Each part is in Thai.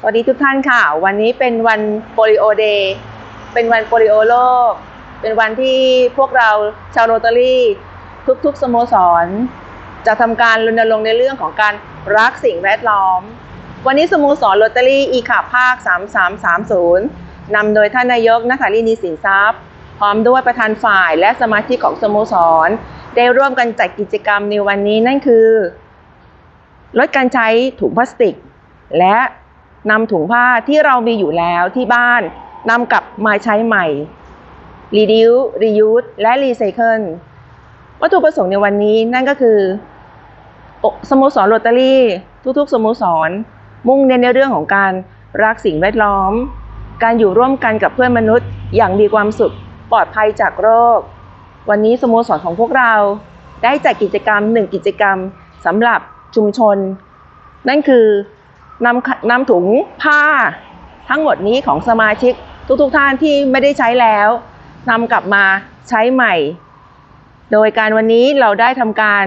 สวัสดีทุกท่านค่ะ วันนี้เป็นวันโปลิโอเดย์เป็นวันโปลิโอโลก เป็นวันที่พวกเราชาวโรตารี่ ทุกๆสโมสร จะทำการรณรงค์ในเรื่องของการรักสิ่งแวดล้อม วันนี้สโมสรโรตารี่อีขาภาค 3330นำโดยท่านนายกนัทธารีนีสินทรัพย์ พร้อมด้วยประธานฝ่ายและสมาชิกของสโมสร ได้ร่วมกันจัดกิจกรรมในวันนี้นั่นคือ ลดการใช้ถุงพลาสติก และ นำถุงผ้าที่เรามีอยู่แล้วที่บ้านนำกลับมาใช้ใหม่ reduce reuse และ recycle วัตถุประสงค์ในวันนี้นั่นก็คือ สโมสรโรตารี่ ทุกๆ สโมสร มุ่งเน้นในเรื่องของการรักสิ่งแวดล้อม การอยู่ร่วมกันกับเพื่อนมนุษย์ อย่างมีความสุขปลอดภัยจากโรค วันนี้สโมสรของพวกเราได้จัดกิจกรรมหนึ่งกิจกรรมสำหรับชุมชน นั่นคือ นำนำถุงผ้าทั้งหมดนี้ของสมาชิกทุกๆทท่านที่ไม่ได้ใช้แล้วนำกลับมาใช้ใหม่ โดยการวันนี้เราได้ทำการ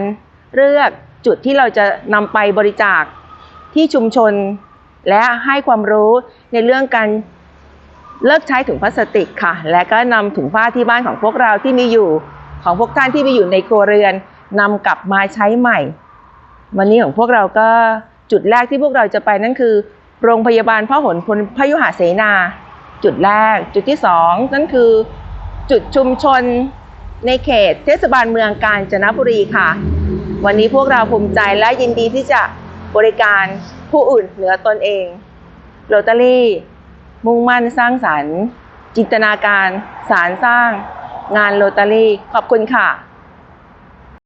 เลือกจุดที่เราจะนำไปบริจาคที่ชุมชน และให้ความรู้ในเรื่องการเลิกใช้ถุงพลาสติกค่ะ และก็นำถุงผ้าที่บ้านของพวกเราที่มีอยู่ของพวกท่านที่มีอยู่ในครัวเรือนนำกลับมาใช้ใหม่ วันนี้ของพวกเราก็ จุดแรกที่พวกเราจะไปนั่นคือ โรงพยาบาลพหลพลพยุหเสนา จุดแรก จุดที่สองนั่นคือ จุดชุมชนในเขตเทศบาลเมืองกาญจนบุรีค่ะ วันนี้พวกเราภูมิใจและยินดีที่จะบริการผู้อื่นเหนือตนเองโรตารี่ มุ่งมั่นสร้างสรรค์ จินตนาการสารสร้าง งานโรตารี่ ขอบคุณค่ะ